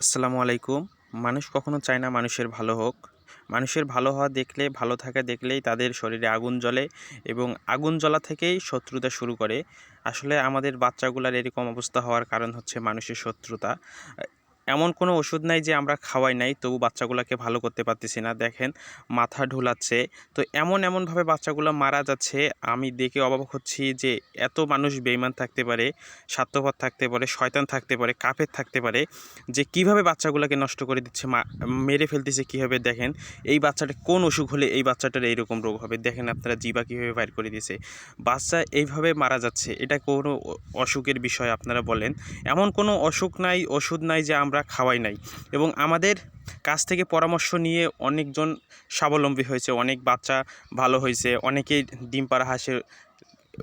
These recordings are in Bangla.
আসসালামু আলাইকুম। মানুষ কখনো চায় না মানুষের ভালো হোক। মানুষের ভালো হওয়া দেখলে, ভালো থাকা দেখলেই তাদের শরীরে আগুন জ্বলে এবং আগুন জ্বলা থেকেই শত্রুতা শুরু করে। আসলে আমাদের বাচ্চাগুলার এরকম অবস্থা হওয়ার কারণ হচ্ছে মানুষের শত্রুতা। এমন কোনো ওষুধ নাই যে আমরা খাওয়াই নাই, তবু বাচ্চাগুলোকে ভালো করতে পারতেছি না। দেখেন, মাথা ঢোলাচ্ছে। তো এমন এমনভাবে বাচ্চাগুলো মারা যাচ্ছে, আমি দেখে অবাক হচ্ছি যে এত মানুষ বেইমান থাকতে পারে, স্বার্থপর থাকতে পারে, শয়তান থাকতে পারে, কাফের থাকতে পারে, যে কীভাবে বাচ্চাগুলোকে নষ্ট করে দিচ্ছে মেরে ফেলতেছে কীভাবে? দেখেন, এই বাচ্চাটা কোন অসুখ হলে এই বাচ্চাটার এইরকম রোগ হবে? দেখেন আপনারা জিবা কীভাবে বাইর করে দিয়েছে। বাচ্চা এইভাবে মারা যাচ্ছে, এটা কোনো অসুখের বিষয় আপনারা বলেন। এমন কোনো অসুখ নাই, ওষুধ নাই যে আমরা খাওয়াই নাই। এবং আমাদের কাছ থেকে পরামর্শ নিয়ে অনেকজন স্বাবলম্বী হয়েছে, অনেক বাচ্চা ভালো হয়েছে, অনেকেই ডিম পাড়া হাঁসের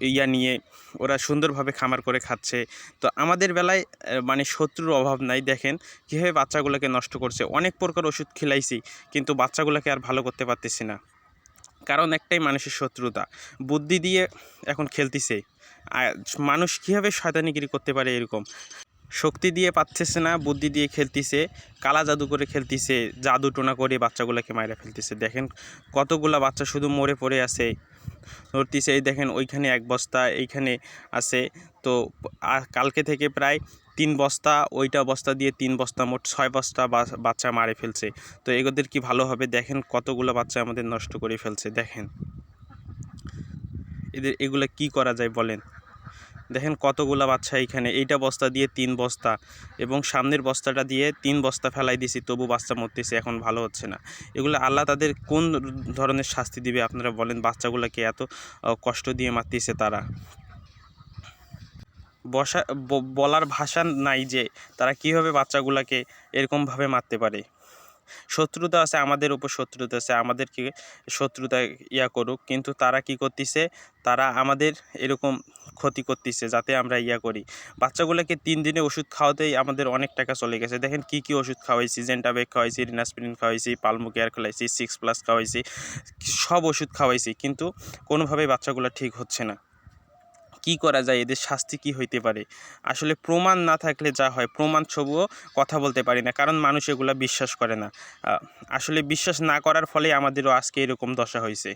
ইয়া নিয়ে ওরা সুন্দরভাবে খামার করে খাচ্ছে। তো আমাদের বেলায় মানে শত্রুর অভাব নাই। দেখেন কীভাবে বাচ্চাগুলোকে নষ্ট করছে। অনেক প্রকার ওষুধ খেলাইছি, কিন্তু বাচ্চাগুলোকে আর ভালো করতে পারতেছি না। কারণ একটাই মানুষের শত্রুতা। বুদ্ধি দিয়ে এখন খেলতিছে। মানুষ কীভাবে শয়তানিগিরি করতে পারে এরকম? শক্তি দিয়ে পাচ্ছে না, বুদ্ধি দিয়ে খেলতিছে, কালা জাদু করে খেলতিছে, জাদু টোনা করে বাচ্চাগুলোকে মাইরা ফেলতেছে। দেখেন কতগুলা বাচ্চা শুধু মরে পড়ে আছে, ধরতিছে, এই দেখেন ওইখানে এক বস্তা, এইখানে আছে। তো কালকে থেকে প্রায় তিন বস্তা, ওইটা বস্তা দিয়ে তিন বস্তা, মোট ছয় বস্তা বাচ্চা মারে ফেলছে। তো এগুলোদের কি ভালো হবে? দেখেন কতগুলো বাচ্চা আমাদের নষ্ট করে ফেলছে, দেখেন। এদের, এগুলো কি করা যায় বলেন? দেখেন কতগুলা বাচ্চা এইখানে। এইটা বস্তা দিয়ে তিন বস্তা এবং সামনের বস্তাটা দিয়ে তিন বস্তা ফেলাই দিছি, তবু বাচ্চা মরতেছে, এখন ভালো হচ্ছে না। এগুলো আল্লাহ তাদের কোন ধরনের শাস্তি দিবে আপনারা বলেন বাচ্চাগুলোকে এত কষ্ট দিয়ে মারতেছে তারা? বসা বলার ভাষা নাই যে তারা কীভাবে বাচ্চাগুলোকে এরকমভাবে মারতে পারে। শত্রুতা আছে, আমাদের উপর শত্রুতা আছে, আমাদেরকে শত্রুতা ইয়া করুক। কিন্তু তারা কি করতেছে? তারা আমাদের এরকম ক্ষতি করতেছে যাতে আমরা ইয়া করি। বাচ্চাগুলোকে তিন দিনে ওষুধ খাওয়াতেই আমাদের অনেক টাকা চলে গেছে। দেখেন কি কি ওষুধ খাওয়াইছি জেন্টাবেক খাওয়াইছি রিনাসপিরিন খাওয়াইছি পালমো কেয়ার খাওয়াইছি সিক্স প্লাস খাওয়াইছি, সব ওষুধ খাওয়াইছি। কিন্তু কোনোভাবেই বাচ্চাগুলো ঠিক হচ্ছে না। কি করা যায়, এদের শাস্তি কি হইতে পারে? আসলে প্রমাণ না থাকলে যা হয়, প্রমাণ ছবুও কথা বলতে পারি না, কারণ মানুষ এগুলা বিশ্বাস করে না। আসলে বিশ্বাস না করার ফলে আমাদেরও আজকে এরকম দশা হয়েছে